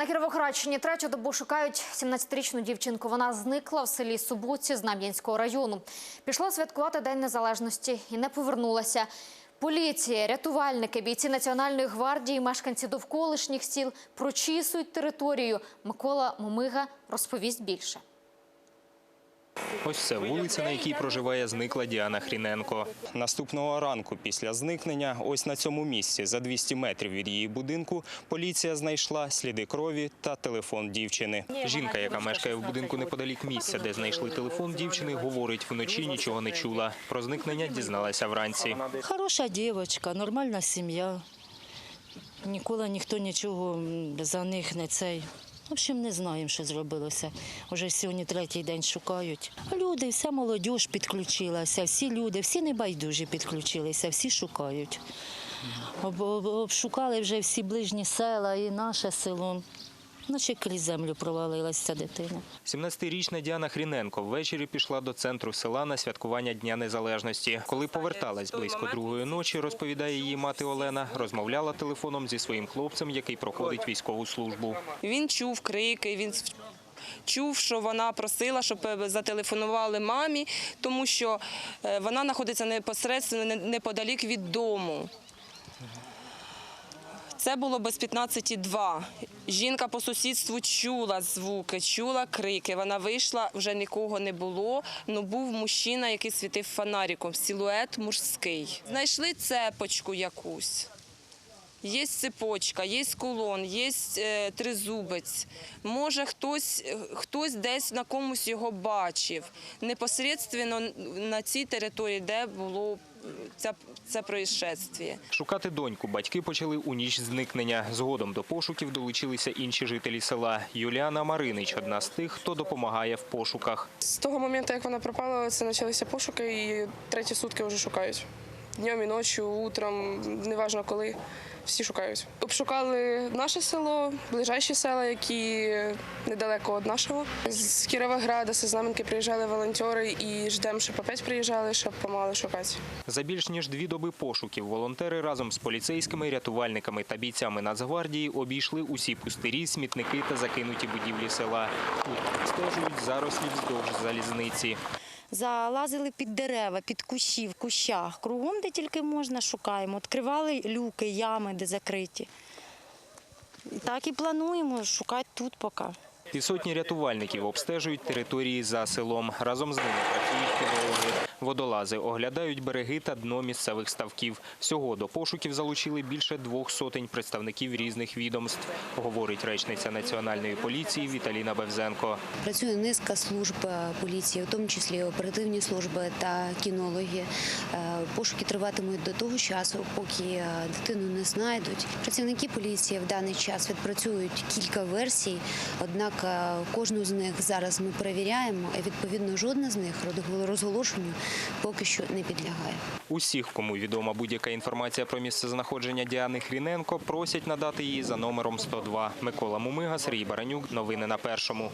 На Кіровоградщині третю добу шукають 17-річну дівчинку. Вона зникла в селі Субуці Знам'янського району. Пішла святкувати День Незалежності і не повернулася. Поліція, рятувальники, бійці Національної гвардії, мешканці довколишніх сіл прочісують територію. Микола Момига розповість більше. Ось це вулиця, на якій проживає зникла Діана Хріненко. Наступного ранку після зникнення, ось на цьому місці, за 200 метрів від її будинку, поліція знайшла сліди крові та телефон дівчини. Жінка, яка мешкає в будинку неподалік місця, де знайшли телефон дівчини, говорить, вночі нічого не чула. Про зникнення дізналася вранці. Хороша дівчинка, нормальна сім'я. Ніколи ніхто нічого за них не цей. В общем, не знаємо, що зробилося. Уже сьогодні третій день шукають. Люди, вся молодь підключилася, всі люди, всі небайдужі підключилися, всі шукають. Об- об- Обшукали вже всі ближні села і наше село. Наче крізь землю провалилася ця дитина. 17-річна Діана Хріненко ввечері пішла до центру села на святкування Дня Незалежності. Коли поверталась близько другої ночі, розповідає її мати Олена, розмовляла телефоном зі своїм хлопцем, який проходить військову службу. Він чув крики, він чув, що вона просила, щоб е, зателефонували мамі, тому що е, вона знаходиться непосередньо не- неподалік від дому. Це було без 15,2. Жінка по сусідству чула звуки, чула крики. Вона вийшла, вже нікого не було. Ну був мужчина, який світив фонариком, силует мужський. Знайшли цепочку якусь. Є цепочка, є кулон, є е, тризубець. Може, хтось, е, хтось десь на комусь його бачив. Непосередньо на цій території, де було це, це происшествие. Шукати доньку батьки почали у ніч зникнення. Згодом до пошуків долучилися інші жителі села. Юліана Маринич – одна з тих, хто допомагає в пошуках. З того моменту, як вона пропала, це почалися пошуки, і треті сутки вже шукають. Днем і ночі, утром, неважно коли, всі шукають. Обшукали наше село, ближайші села, які недалеко від нашого. З Кіровограда, з Знаменки приїжджали волонтери і ждемо, щоб опять приїжджали, щоб помагали шукати. За більш ніж дві доби пошуків волонтери разом з поліцейськими, рятувальниками та бійцями Нацгвардії обійшли усі пустирі, смітники та закинуті будівлі села. Тут стежують зарослі вздовж залізниці. Залазили під дерева, під кущі, в кущах. Кругом, де тільки можна, шукаємо. Відкривали люки, ями, де закриті. Так і плануємо шукати тут поки. І сотні рятувальників обстежують території за селом. Разом з ними працюють кінологи. Водолази оглядають береги та дно місцевих ставків. Всього до пошуків залучили більше двох сотень представників різних відомств, говорить речниця національної поліції Віталіна Бевзенко. Працює низка служб е, поліції, в тому числі оперативні служби та кінологи. Е, Пошуки триватимуть до того часу, поки е, дитину не знайдуть. Працівники поліції в даний час відпрацюють кілька версій, однак кожну з них зараз ми перевіряємо, відповідно жодна з них розголошенню поки що не підлягає. Усіх, кому відома будь-яка інформація про місце знаходження Діани Хріненко, просять надати її за номером 102. Микола Мумига, Сергій Баранюк. Новини на першому.